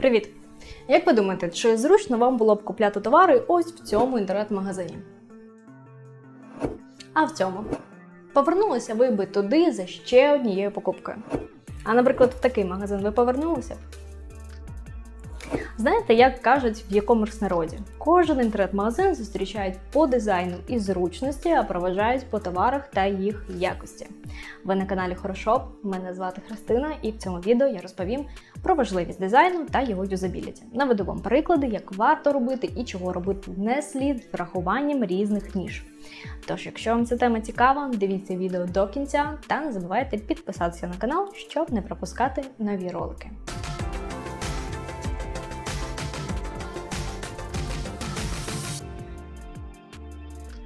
Привіт! Як ви думаєте, чи зручно вам було б купляти товари ось в цьому інтернет-магазині? А в цьому? Повернулися ви би туди за ще однією покупкою. А, наприклад, в такий магазин ви повернулися? Знаєте, як кажуть в якомусь народі, кожен інтернет-магазин зустрічають по дизайну і зручності, а проважають по товарах та їх якості. Ви на каналі Хорошоп, мене звати Христина, і в цьому відео я розповім про важливість дизайну та його юзабіліті. Наведу вам приклади, як варто робити і чого робити не слід з врахуванням різних ніж. Тож, якщо вам ця тема цікава, дивіться відео до кінця та не забувайте підписатися на канал, щоб не пропускати нові ролики.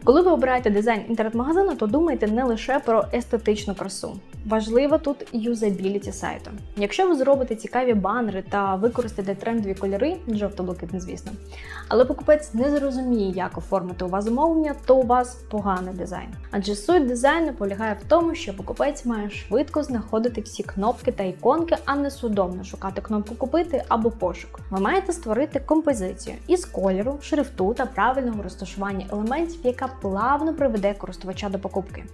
Коли ви обираєте дизайн інтернет-магазину, то думайте не лише про естетичну красу. Важлива тут юзабіліті сайту. Якщо ви зробите цікаві банери та використаєте трендові кольори, жовто-блакитні, звісно, але покупець не зрозуміє, як оформити у вас замовлення, то у вас поганий дизайн. Адже суть дизайну полягає в тому, що покупець має швидко знаходити всі кнопки та іконки, а не судомно шукати кнопку купити або пошук. Ви маєте створити композицію із кольору, шрифту та правильного розташування елементів, яка плавно приведе користувача до покупки.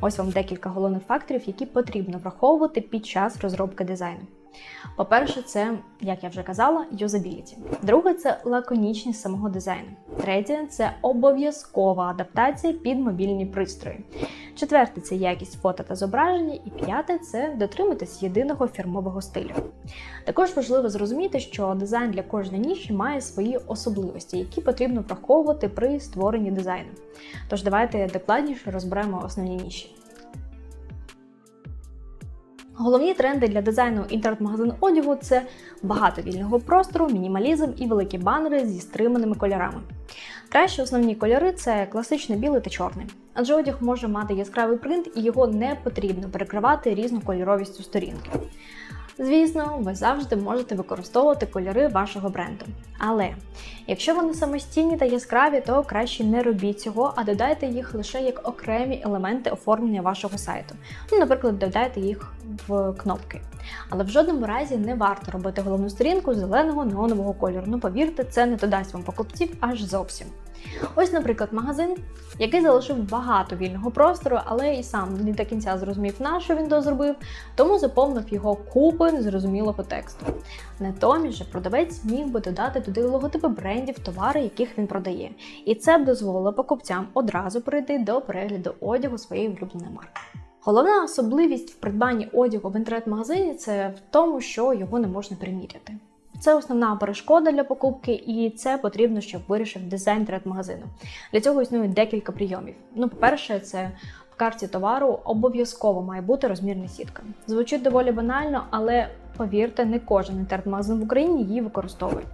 Ось вам декілька головних факторів, які потрібно враховувати під час розробки дизайну. По-перше, це, як я вже казала, юзабіліті. Друге це лаконічність самого дизайну. Третє це обов'язкова адаптація під мобільні пристрої. Четверте це якість фото та зображення. І п'яте це дотриматись єдиного фірмового стилю. Також важливо зрозуміти, що дизайн для кожної ніші має свої особливості, які потрібно враховувати при створенні дизайну. Тож давайте докладніше розберемо основні ніші. Головні тренди для дизайну інтернет-магазину одягу це багато вільного простору, мінімалізм і великі банери зі стриманими кольорами. Краще основні кольори це класичний білий та чорний, адже одяг може мати яскравий принт і його не потрібно перекривати різнокольоровістю сторінки. Звісно, ви завжди можете використовувати кольори вашого бренду. Але якщо вони самостійні та яскраві, то краще не робіть цього, а додайте їх лише як окремі елементи оформлення вашого сайту. Ну, наприклад, додайте їх в кнопки. Але в жодному разі не варто робити головну сторінку зеленого неонового кольору. Ну повірте, це не додасть вам покупців аж зовсім. Ось, наприклад, магазин, який залишив багато вільного простору, але і сам не до кінця зрозумів, на що він то зробив, тому заповнив його купи незрозумілого тексту. Натомість же продавець міг би додати туди логотипи брендів, товари, яких він продає. І це б дозволило покупцям одразу перейти до перегляду одягу своєї улюбленої марки. Головна особливість в придбанні одягу в інтернет-магазині це в тому, що його не можна приміряти. Це основна перешкода для покупки, і це потрібно, щоб вирішив дизайн інтернет-магазину. Для цього існує декілька прийомів. Ну, по-перше, це в карті товару обов'язково має бути розмірна сітка. Звучить доволі банально, але повірте, не кожен інтернет-магазин в Україні її використовує.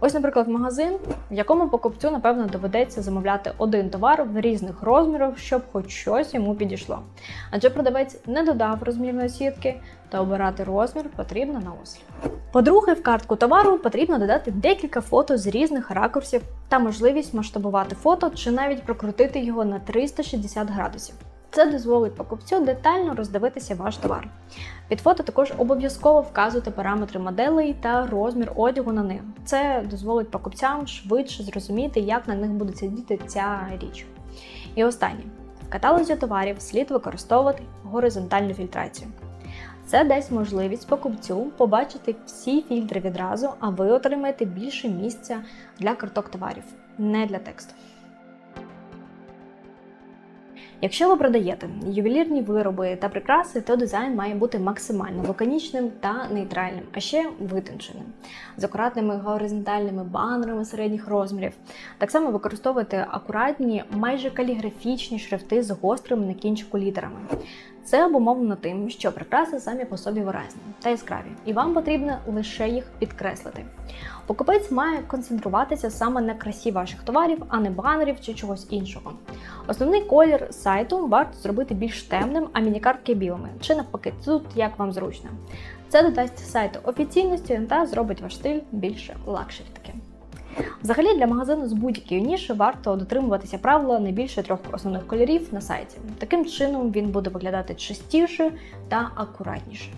Ось, наприклад, магазин, в якому покупцю, напевно, доведеться замовляти один товар в різних розмірах, щоб хоч щось йому підійшло. Адже продавець не додав розмірної сітки, та обирати розмір потрібно на осліп. По-друге, в картку товару потрібно додати декілька фото з різних ракурсів та можливість масштабувати фото чи навіть прокрутити його на 360 градусів. Це дозволить покупцю детально роздивитися ваш товар. Під фото також обов'язково вказувати параметри моделей та розмір одягу на них. Це дозволить покупцям швидше зрозуміти, як на них буде сидіти ця річ. І останнє: в каталозі товарів слід використовувати горизонтальну фільтрацію. Це дасть можливість покупцю побачити всі фільтри відразу, а ви отримаєте більше місця для карток товарів, не для тексту. Якщо ви продаєте ювелірні вироби та прикраси, то дизайн має бути максимально лаконічним та нейтральним, а ще витонченим, з акуратними горизонтальними банерами середніх розмірів. Так само використовуйте акуратні, майже каліграфічні шрифти з гострими на кінчику літерами. Це обумовлено тим, що прикраси самі по собі виразні та яскраві, і вам потрібно лише їх підкреслити. Покупець має концентруватися саме на красі ваших товарів, а не банерів чи чогось іншого. Основний колір сайту варто зробити більш темним, а мінікартки білими, чи навпаки, тут як вам зручно. Це додасть сайту офіційності та зробить ваш стиль більше лакшері таким. Взагалі для магазину з будь-якої ніші варто дотримуватися правила не більше трьох основних кольорів на сайті. Таким чином він буде виглядати чистіше та акуратніше.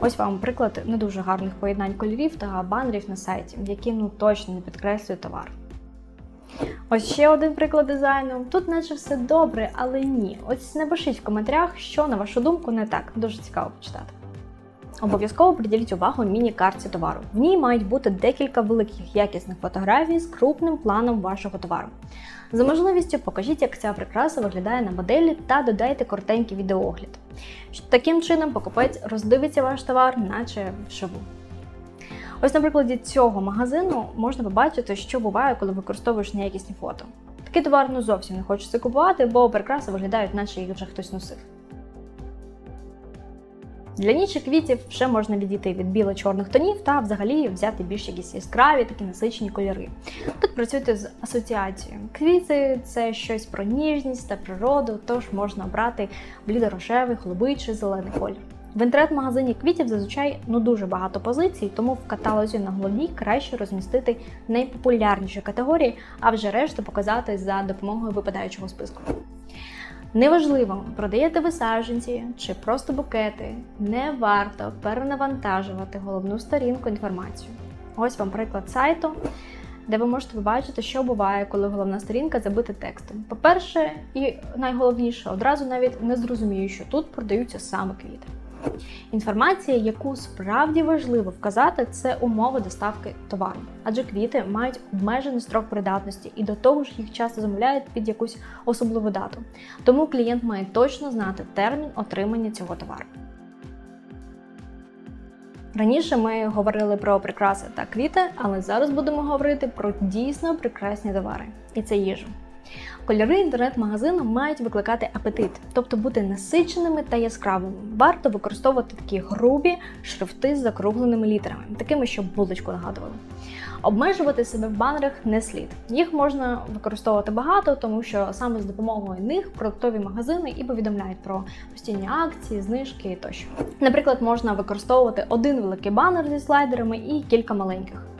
Ось вам приклад не дуже гарних поєднань кольорів та банерів на сайті, які ну точно не підкреслюють товар. Ось ще один приклад дизайну. Тут наче все добре, але ні. Ось напишіть в коментарях, що на вашу думку не так. Дуже цікаво почитати. Обов'язково приділіть увагу міні-карті товару. В ній мають бути декілька великих якісних фотографій з крупним планом вашого товару. За можливістю покажіть, як ця прикраса виглядає на моделі та додайте коротенький відеоогляд. Таким чином покупець роздивиться ваш товар, наче вживу. Ось на прикладі цього магазину можна побачити, що буває, коли використовуєш неякісні фото. Такий товар ну зовсім не хочеться купувати, бо прикраси виглядають, наче їх вже хтось носив. Для нічих квітів вже можна відійти від біло-чорних тонів та взагалі взяти більш якісь яскраві, такі насичені кольори. Тут працюйте з асоціацією. Квіти це щось про ніжність та природу, тож можна обрати блідо-рожевий, голубий чи зелений колір. В інтернет-магазині квітів зазвичай ну дуже багато позицій, тому в каталозі на голові краще розмістити найпопулярніші категорії, а вже решту показати за допомогою випадаючого списку. Неважливо, продаєте ви саджанці чи просто букети, не варто перенавантажувати головну сторінку інформацію. Ось вам приклад сайту, де ви можете побачити, що буває, коли головна сторінка забита текстом. По-перше, і найголовніше, одразу навіть не зрозумію, що тут продаються саме квіти. Інформація, яку справді важливо вказати, це умови доставки товару, адже квіти мають обмежений строк придатності і до того ж їх часто замовляють під якусь особливу дату. Тому клієнт має точно знати термін отримання цього товару. Раніше ми говорили про прикраси та квіти, але зараз будемо говорити про дійсно прекрасні товари, і це їжу. Кольори інтернет-магазину мають викликати апетит, тобто бути насиченими та яскравими. Варто використовувати такі грубі шрифти з закругленими літерами, такими, щоб булочку нагадували. Обмежувати себе в банерах не слід. Їх можна використовувати багато, тому що саме з допомогою них продуктові магазини і повідомляють про постійні акції, знижки тощо. Наприклад, можна використовувати один великий банер зі слайдерами і кілька маленьких.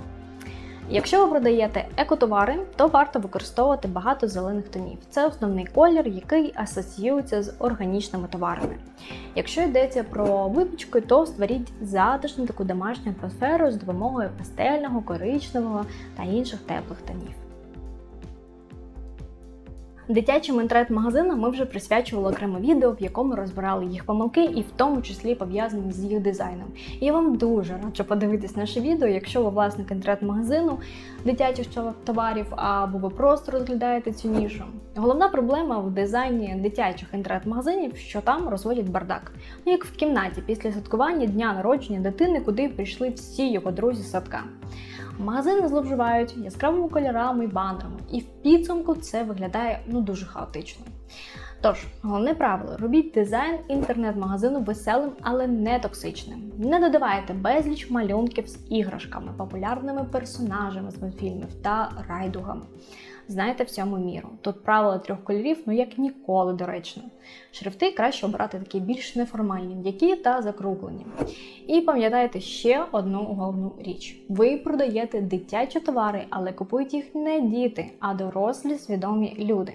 Якщо ви продаєте екотовари, то варто використовувати багато зелених тонів. Це основний колір, який асоціюється з органічними товарами. Якщо йдеться про випічку, то створіть затишну таку домашню атмосферу з допомогою пастельного, коричневого та інших теплих тонів. Дитячим інтернет-магазинам ми вже присвячували окреме відео, в якому розбирали їх помилки, і в тому числі пов'язані з їх дизайном. І я вам дуже раджу подивитись наше відео, якщо ви власник інтернет-магазину, дитячих товарів або ви просто розглядаєте цю нішу. Головна проблема в дизайні дитячих інтернет-магазинів, що там розводять бардак. Ну як в кімнаті після святкування дня народження дитини, куди прийшли всі його друзі з садка. Магазини зловживають яскравими кольорами і банерами, і в підсумку це виглядає ну дуже хаотично. Тож, головне правило: робіть дизайн інтернет-магазину веселим, але не токсичним. Не додавайте безліч малюнків з іграшками, популярними персонажами з мультфільмів та райдугами. Знайте в цьому міру. Тут правило трьох кольорів, ну як ніколи доречно. Шрифти краще обрати такі більш неформальні, м'які та закруглені. І пам'ятайте ще одну головну річ: ви продаєте дитячі товари, але купують їх не діти, а дорослі свідомі люди.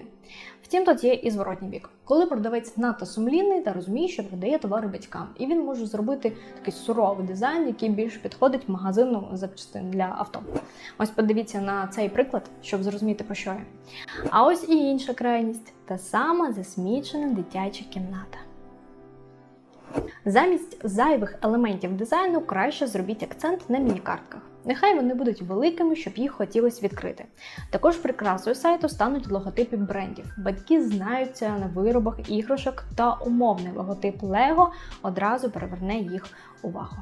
Втім, тут є і зворотній бік, коли продавець надто сумлінний та розуміє, що продає товари батькам, і він може зробити такий суровий дизайн, який більш підходить магазину запчастин для авто. Ось подивіться на цей приклад, щоб зрозуміти про що я. А ось і інша крайність та сама засмічена дитяча кімната. Замість зайвих елементів дизайну краще зробіть акцент на міні-картках. Нехай вони будуть великими, щоб їх хотілося відкрити. Також прикрасою сайту стануть логотипи брендів. Батьки знаються на виробах іграшок та умовний логотип Lego одразу приверне їх увагу.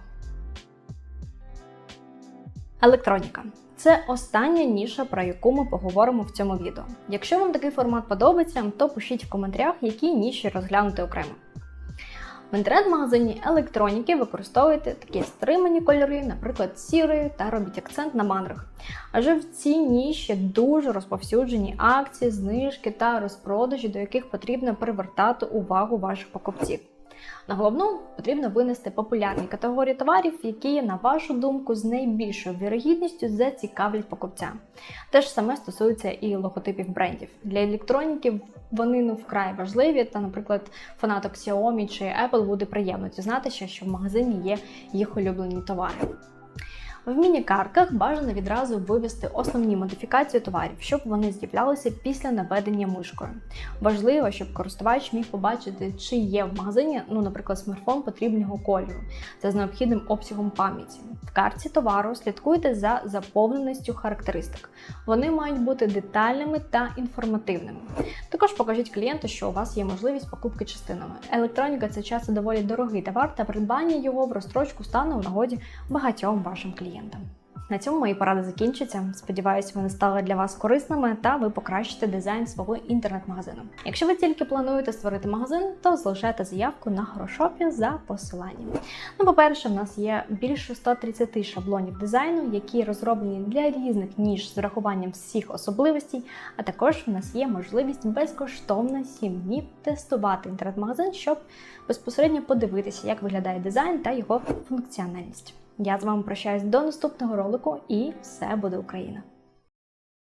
Електроніка. Це остання ніша, про яку ми поговоримо в цьому відео. Якщо вам такий формат подобається, то пишіть в коментарях, які ніші розглянути окремо. В інтернет-магазині електроніки використовуйте такі стримані кольори, наприклад, сірий, та робіть акцент на банерах. Адже в цій ніші дуже розповсюджені акції, знижки та розпродажі, до яких потрібно привертати увагу ваших покупців. На головну потрібно винести популярні категорії товарів, які, на вашу думку, з найбільшою вірогідністю зацікавлять покупця. Те ж саме стосується і логотипів брендів. Для електроніків вони ну вкрай важливі, та, наприклад, фанаток Xiaomi чи Apple буде приємно дізнатися, що в магазині є їх улюблені товари. В міні-картках бажано відразу вивести основні модифікації товарів, щоб вони з'являлися після наведення мишкою. Важливо, щоб користувач міг побачити, чи є в магазині, ну, наприклад, смартфон потрібного кольору, це з необхідним обсягом пам'яті. В картці товару слідкуйте за заповненістю характеристик. Вони мають бути детальними та інформативними. Також покажіть клієнту, що у вас є можливість покупки частинами. Електроніка це часто доволі дорогий товар, та придбання його в розстрочку стане у нагоді багатьом вашим клієнтам. На цьому мої поради закінчаться. Сподіваюсь, вони стали для вас корисними та ви покращите дизайн свого інтернет-магазину. Якщо ви тільки плануєте створити магазин, то залишайте заявку на хорошопі за посиланням. Ну, по-перше, в нас є більше 130 шаблонів дизайну, які розроблені для різних ніж з врахуванням всіх особливостей. А також в нас є можливість безкоштовно 7 днів тестувати інтернет-магазин, щоб безпосередньо подивитися, як виглядає дизайн та його функціональність. Я з вами прощаюсь до наступного ролику і все буде Україна!